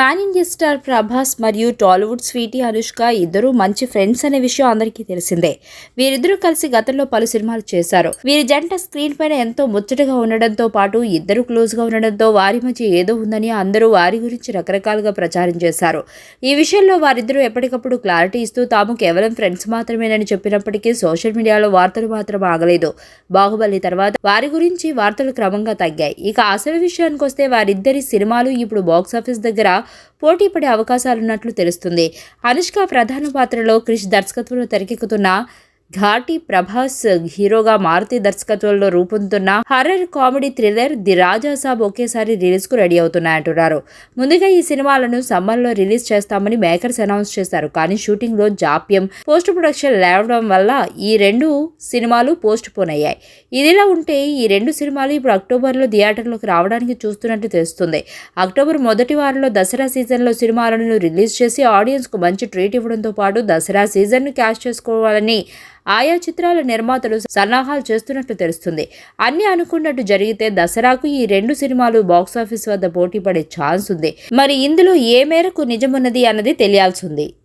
Pan India star Prabhas మరియు Tollywood Sweety Anushka ఇద్దరు మంచి ఫ్రెండ్స్ అనే విషయం అందరికీ తెలిసిందే. వీరిద్దరూ కలిసి గతంలో పలు సినిమాలు చేశారు. వీరి జంట స్క్రీన్ పైన ఎంతో ముచ్చటగా ఉండడంతో పాటు ఇద్దరు క్లోజ్గా ఉండడంతో వారి మధ్య ఏదో ఉందని అందరూ వారి గురించి రకరకాలుగా ప్రచారం చేశారు. ఈ విషయంలో వారిద్దరూ ఎప్పటికప్పుడు క్లారిటీ ఇస్తూ తాము కేవలం ఫ్రెండ్స్ మాత్రమేనని చెప్పినప్పటికీ సోషల్ మీడియాలో వార్తలు మాత్రం ఆగలేదు. బాహుబలి తర్వాత వారి గురించి వార్తలు క్రమంగా తగ్గాయి. ఇక అసలు విషయానికి వస్తే వారిద్దరి సినిమాలు ఇప్పుడు బాక్సాఫీస్ దగ్గర పోటీ పడే అవకాశాలున్నట్లు తెలుస్తుంది. అనుష్క ప్రధాన పాత్రలో క్రిష్ దర్శకత్వంలో తెరకెక్కుతున్న ఘాటి ప్రభాస్ హీరోగా మారుతి దర్శకత్వంలో రూపొందుతున్న horror comedy thriller the Raja Saab ఒకేసారి రిలీజ్కు రెడీ అవుతున్నాయంటున్నారు. ముందుగా ఈ సినిమాలను సమ్మర్లో రిలీజ్ చేస్తామని మేకర్స్ అనౌన్స్ చేశారు. కానీ షూటింగ్లో జాప్యం పోస్ట్ ప్రొడక్షన్ లేవడం వల్ల ఈ రెండు సినిమాలు పోస్ట్ పోన్ అయ్యాయి. ఇదిలా ఉంటే ఈ రెండు సినిమాలు ఇప్పుడు అక్టోబర్లో థియేటర్లోకి రావడానికి చూస్తున్నట్టు తెలుస్తుంది. అక్టోబర్ మొదటి వారంలో దసరా సీజన్లో సినిమాలను రిలీజ్ చేసి ఆడియన్స్కు మంచి ట్రీట్ ఇవ్వడంతో పాటు దసరా సీజన్ను క్యాష్ చేసుకోవాలని ఆయా చిత్రాల నిర్మాతలు సన్నాహాలు చేస్తున్నట్లు తెలుస్తుంది. అన్ని అనుకున్నట్టు జరిగితే దసరాకు ఈ రెండు సినిమాలు బాక్సాఫీస్ వద్ద పోటీ పడే ఛాన్స్ ఉంది. మరి ఇందులో ఏ మేరకు నిజమున్నది అన్నది తెలియాల్సి ఉంది.